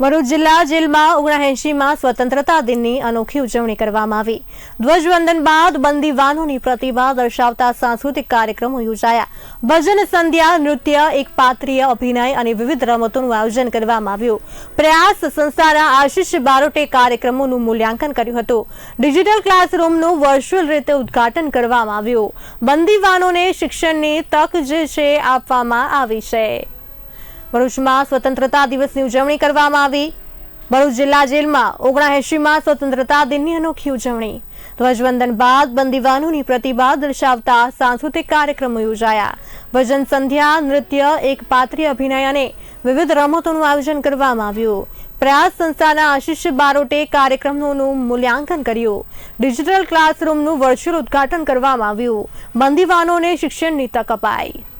ભરૂચ જિલ્લા જેલમાં ઓગણએંશીમાં સ્વતંત્રતા દિનની અનોખી ઉજવણી કરવામાં આવી. ધ્વજવંદન બાદ બંદીવાનોની પ્રતિભા દર્શાવતા સાંસ્કૃતિક કાર્યક્રમો યોજાયા. ભજન, સંધ્યા, નૃત્ય, એક પાત્રીય અભિનય અને વિવિધ રમતોનું આયોજન કરવામાં આવ્યું. પ્રયાસ સંસ્થાના આશીષ બારોટે કાર્યક્રમોનું મૂલ્યાંકન કર્યું હતું. ડિજિટલ ક્લાસરૂમનું વર્ચ્યુઅલ રીતે ઉદ્ઘાટન કરવામાં આવ્યું. બંદીવાનોને શિક્ષણની તક જે છે આપવામાં આવી છે. ભરૂચમાં સ્વતંત્રતા દિવસની ઉજવણી કરવામાં આવી. ભરૂચ જિલ્લા જેલમાં ઓગણએંશીમાં સ્વતંત્રતા દિનની અનોખી ઉજવણી. ધ્વજવંદન બાદ બંદીવાનોની પ્રતિભા દર્શાવતા સાંસ્કૃતિક કાર્યક્રમો યોજાયા. ભજન, સંધ્યા, નૃત્ય, એક પાત્રીય અભિનય અને વિવિધ રમતોનું આયોજન કરવામાં આવ્યું. પ્રયાસ સંસ્થાના આશિષ બારોટે કાર્યક્રમોનું મૂલ્યાંકન કર્યું. ડિજિટલ ક્લાસરૂમનું વર્ચ્યુઅલ ઉદ્ઘાટન કરવામાં આવ્યું. બંદીવાનોને શિક્ષણની તક અપાઈ.